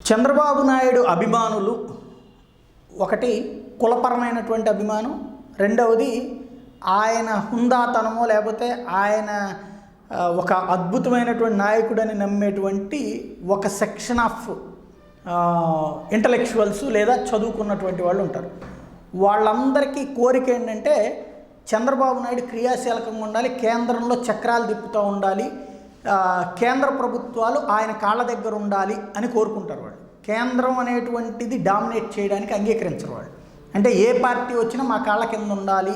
చంద్రబాబు నాయుడు అభిమానులు ఒకటి కులపరమైనటువంటి అభిమానం రెండవది ఆయన హుందాతనమో లేకపోతే ఆయన ఒక అద్భుతమైనటువంటి నాయకుడని నమ్మేటువంటి ఒక సెక్షన్ ఆఫ్ ఇంటలెక్చువల్స్ లేదా చదువుకున్నటువంటి వాళ్ళు ఉంటారు. వాళ్ళందరికీ కోరిక ఏంటంటే చంద్రబాబు నాయుడు క్రియాశీలకంగా ఉండాలి కేంద్రంలో చక్రాలు తిప్పుతూ ఉండాలి కేంద్ర ప్రభుత్వాలు ఆయన కాళ్ళ దగ్గర ఉండాలి అని కోరుకుంటారు వాళ్ళు. కేంద్రం అనేటువంటిది డామినేట్ చేయడానికి అంగీకరించరు వాళ్ళు. అంటే ఏ పార్టీ వచ్చినా మా కాళ్ళ కింద ఉండాలి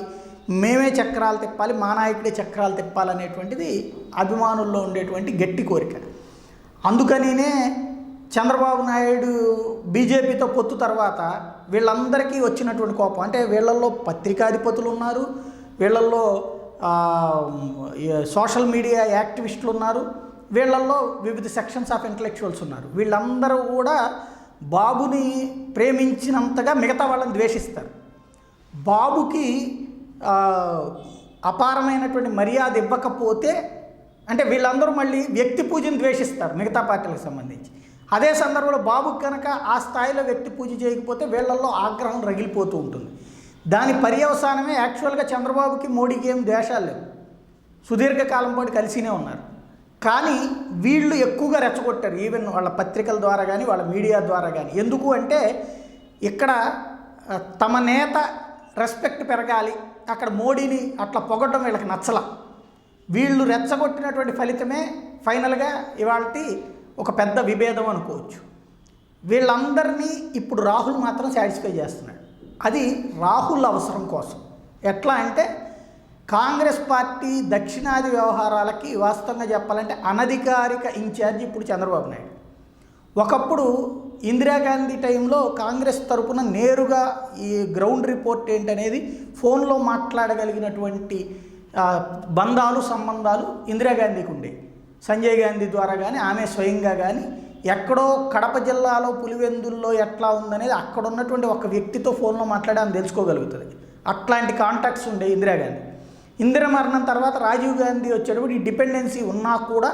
మేమే చక్రాలు తిప్పాలి మా నాయకుడే చక్రాలు తిప్పాలనేటువంటిది అభిమానుల్లో ఉండేటువంటి గట్టి కోరిక. అందుకనినే చంద్రబాబు నాయుడు బీజేపీతో పొత్తు తర్వాత వీళ్ళందరికీ వచ్చినటువంటి కోపం. అంటే వీళ్ళల్లో పత్రికాధిపతులు ఉన్నారు వీళ్ళల్లో సోషల్ మీడియా యాక్టివిస్టులు ఉన్నారు. వీళ్ళల్లో వివిధ సెక్షన్స్ ఆఫ్ ఇంటలెక్చువల్స్ ఉన్నారు. వీళ్ళందరూ కూడా బాబుని ప్రేమించినంతగా మిగతా వాళ్ళని ద్వేషిస్తారు. బాబుకి అపారమైనటువంటి మర్యాద ఇవ్వకపోతే అంటే వీళ్ళందరూ మళ్ళీ వ్యక్తి పూజను ద్వేషిస్తారు మిగతా పార్టీలకు సంబంధించి. అదే సందర్భంలో బాబుకి కనుక ఆ స్థాయిలో వ్యక్తి పూజ చేయకపోతే వీళ్ళల్లో ఆగ్రహం రగిలిపోతూ ఉంటుంది. దాని పర్యవసానమే యాక్చువల్గా చంద్రబాబుకి మోడీకి ఏం ద్వేషాలు లేవు. సుదీర్ఘకాలం పాటు కలిసినే ఉన్నారు. కానీ వీళ్ళు ఎక్కువగా రెచ్చగొట్టారు. ఈవెన్ వాళ్ళ పత్రికల ద్వారా కానీ వాళ్ళ మీడియా ద్వారా కానీ ఎందుకు అంటే ఇక్కడ తమ నేత రెస్పెక్ట్ పెరగాలి. అక్కడ మోడీని అట్లా పొగడం వీళ్ళకి నచ్చల. వీళ్ళు రెచ్చగొట్టినటువంటి ఫలితమే ఫైనల్గా ఇవాళటి ఒక పెద్ద విభేదం అనుకోవచ్చు. వీళ్ళందరినీ ఇప్పుడు రాహుల్ మాత్రం సాటిస్ఫై చేస్తున్నాడు. అది రాహుల్ అవసరం కోసం. ఎట్లా అంటే కాంగ్రెస్ పార్టీ దక్షిణాది వ్యవహారాలకి వాస్తవంగా చెప్పాలంటే అనధికారిక ఇన్ఛార్జ్ ఇప్పుడు చంద్రబాబు నాయుడు. ఒకప్పుడు ఇందిరాగాంధీ టైంలో కాంగ్రెస్ తరపున నేరుగా ఈ గ్రౌండ్ రిపోర్ట్ ఏంటనేది ఫోన్లో మాట్లాడగలిగినటువంటి బంధాలు సంబంధాలు ఇందిరాగాంధీకి ఉండేవి. సంజయ్ గాంధీ ద్వారా కానీ ఆమె స్వయంగా కానీ ఎక్కడో కడప జిల్లాలో పులివెందుల్లో ఎట్లా ఉందనేది అక్కడ ఉన్నటువంటి ఒక వ్యక్తితో ఫోన్లో మాట్లాడి ఆమె తెలుసుకోగలుగుతుంది. అట్లాంటి కాంటాక్ట్స్ ఉండే ఇందిరాగాంధీ ఇందిర మరణం తర్వాత రాజీవ్ గాంధీ వచ్చేటప్పుడు ఈ డిపెండెన్సీ ఉన్నా కూడా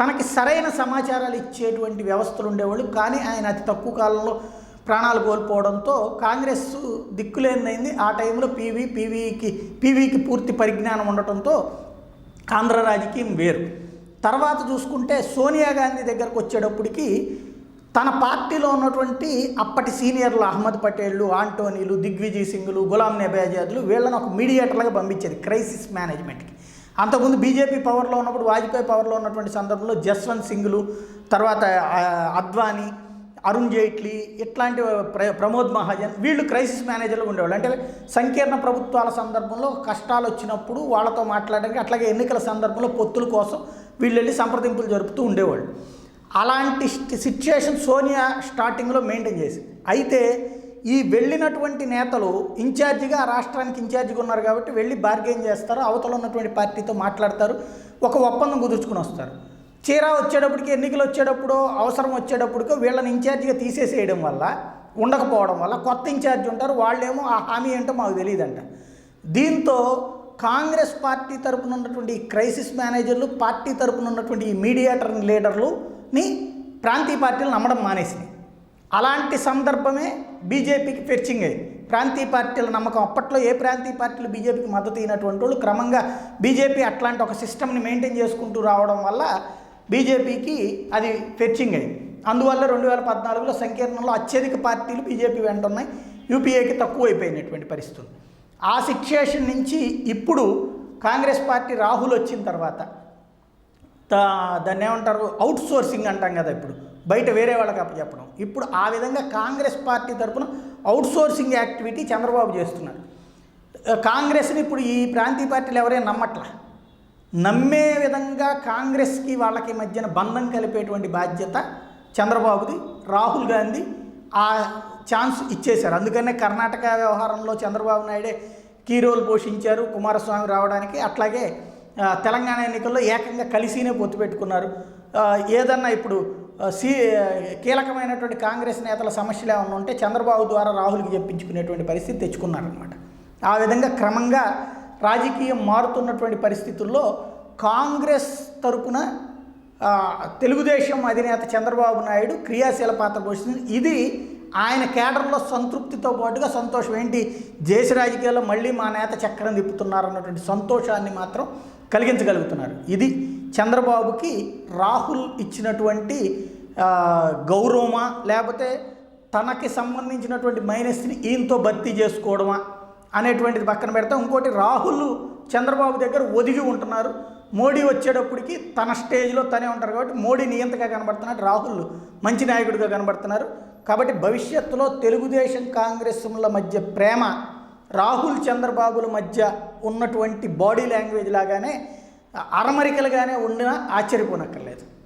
తనకి సరైన సమాచారాలు ఇచ్చేటువంటి వ్యవస్థలు ఉండేవాళ్ళు. కానీ ఆయన అతి తక్కువ కాలంలో ప్రాణాలు కోల్పోవడంతో కాంగ్రెస్ దిక్కులేనిదైంది. ఆ టైంలో పీవీ పీవీకి పీవీకి పూర్తి పరిజ్ఞానం ఉండటంతో ఆంధ్ర రాజకీయం వేరు. తర్వాత చూసుకుంటే సోనియా గాంధీ దగ్గరకు వచ్చేటప్పటికి తన పార్టీలో ఉన్నటువంటి అప్పటి సీనియర్లు అహ్మద్ పటేళ్ళు ఆంటోనీలు దిగ్విజయ్ సింగ్లు గులాం నబీ ఆజాద్లు వీళ్ళని ఒక మీడియేటర్లుగా పంపించేది క్రైసిస్ మేనేజ్మెంట్కి. అంతకుముందు బీజేపీ పవర్లో ఉన్నప్పుడు వాజ్పేయి పవర్లో ఉన్నటువంటి సందర్భంలో జస్వంత్ సింగ్లు తర్వాత అద్వానీ అరుణ్ జైట్లీ ఇట్లాంటి ప్ర ప్రమోద్ మహాజన్ వీళ్ళు క్రైసిస్ మేనేజర్లు ఉండేవాళ్ళు. అంటే సంకీర్ణ ప్రభుత్వాల సందర్భంలో కష్టాలు వచ్చినప్పుడు వాళ్ళతో మాట్లాడడానికి అట్లాగే ఎన్నికల సందర్భంలో పొత్తుల కోసం వీళ్ళు వెళ్ళి సంప్రదింపులు జరుపుతూ ఉండేవాళ్ళు. అలాంటి సిచ్యుయేషన్ సోనియా స్టార్టింగ్లో మెయింటైన్ చేసి అయితే ఈ వెళ్ళినటువంటి నేతలు ఇన్ఛార్జిగా ఆ రాష్ట్రానికి ఇన్ఛార్జిగా ఉన్నారు కాబట్టి వెళ్ళి బార్గెన్ చేస్తారు. అవతల ఉన్నటువంటి పార్టీతో మాట్లాడతారు. ఒక ఒప్పందం కుదుర్చుకుని వస్తారు. చీరా వచ్చేటప్పటికి ఎన్నికలు వచ్చేటప్పుడు అవసరం వచ్చేటప్పటికో వీళ్ళని ఇన్ఛార్జిగా తీసేసేయడం వల్ల ఉండకపోవడం వల్ల కొత్త ఇన్ఛార్జ్ ఉంటారు. వాళ్ళేమో ఆ హామీ ఏంటో మాకు తెలియదంట. దీంతో కాంగ్రెస్ పార్టీ తరపున ఉన్నటువంటి ఈ క్రైసిస్ మేనేజర్లు పార్టీ తరపున ఉన్నటువంటి ఈ మీడియేటర్ లీడర్లుని ప్రాంతీయ పార్టీలు నమ్మడం మానేసినాయి. అలాంటి సందర్భమే బీజేపీకి ఫెర్చింగ్ అయ్యింది ప్రాంతీయ పార్టీల నమ్మకం అప్పట్లో ఏ ప్రాంతీయ పార్టీలు బీజేపీకి మద్దతు అయినటువంటి వాళ్ళు క్రమంగా బీజేపీ అట్లాంటి ఒక సిస్టమ్ని మెయింటైన్ చేసుకుంటూ రావడం వల్ల బీజేపీకి అది ఫెర్చింగ్ అయింది. అందువల్ల రెండు వేల పద్నాలుగులో సంకీర్ణంలో అత్యధిక పార్టీలు బీజేపీ వెంట ఉన్నాయి. యూపీఏకి తక్కువ అయిపోయినటువంటి పరిస్థితులు. ఆ సిచ్యుయేషన్ నుంచి ఇప్పుడు కాంగ్రెస్ పార్టీ రాహుల్ వచ్చిన తర్వాత దాన్ని ఏమంటారు? అవుట్ సోర్సింగ్ అంటాం కదా ఇప్పుడు. బయట వేరే వాళ్ళకి అప్పచెప్పడం. ఇప్పుడు ఆ విధంగా కాంగ్రెస్ పార్టీ తరపున అవుట్ సోర్సింగ్ యాక్టివిటీ చంద్రబాబు చేస్తున్నారు. కాంగ్రెస్ని ఇప్పుడు ఈ ప్రాంతీయ పార్టీలు ఎవరైనా నమ్మట్లా? నమ్మే విధంగా కాంగ్రెస్కి వాళ్ళకి మధ్యన బంధం కలిపేటువంటి బాధ్యత చంద్రబాబుది రాహుల్ గాంధీ ఆ ఛాన్స్ ఇచ్చేశారు. అందుకనే కర్ణాటక వ్యవహారంలో చంద్రబాబు నాయుడే కీ రోల్ పోషించారు కుమారస్వామి రావడానికి. అట్లాగే తెలంగాణ ఎన్నికల్లో ఏకంగా కలిసినే పొత్తు పెట్టుకున్నారు. ఏదన్నా ఇప్పుడు సి సీ కీలకమైనటువంటి కాంగ్రెస్ నేతల సమస్యలు ఏమన్నా ఉంటే చంద్రబాబు ద్వారా రాహుల్కి చెప్పించుకునేటువంటి పరిస్థితి తెచ్చుకున్నారనమాట ఆ విధంగా క్రమంగా రాజకీయం మారుతున్నటువంటి పరిస్థితుల్లో కాంగ్రెస్ తరపున తెలుగుదేశం అధినేత చంద్రబాబు నాయుడు క్రియాశీల పాత్ర పోషిస్తుంది ఇది ఆయన కేడర్లో సంతృప్తితో పాటుగా సంతోషం. ఏంటి? దేశ రాజకీయాల్లో మళ్ళీ మా నేత చక్రం తిప్పుతున్నారు అన్నటువంటి సంతోషాన్ని మాత్రం కలిగించగలుగుతున్నారు. ఇది చంద్రబాబుకి రాహుల్ ఇచ్చినటువంటి గౌరవమా? లేకపోతే తనకి సంబంధించినటువంటి మైనస్ని ఈయనతో భర్తీ చేసుకోవడమా? అనేటువంటిది పక్కన పెడతాం. ఇంకోటి రాహుల్ చంద్రబాబు దగ్గర ఒదిగి ఉంటున్నారు. మోడీ వచ్చేటప్పటికి తన స్టేజ్లో తనే ఉంటారు కాబట్టి మోడీ నియంతగా కనబడుతున్నాడు రాహుల్ మంచి నాయకుడిగా కనబడుతున్నారు. కాబట్టి భవిష్యత్తులో తెలుగుదేశం కాంగ్రెస్ల మధ్య ప్రేమ రాహుల్ చంద్రబాబుల మధ్య ఉన్నటువంటి బాడీ లాంగ్వేజ్ లాగానే అరమరికలుగానే ఉండినా ఆశ్చర్యపోనక్కర్లేదు.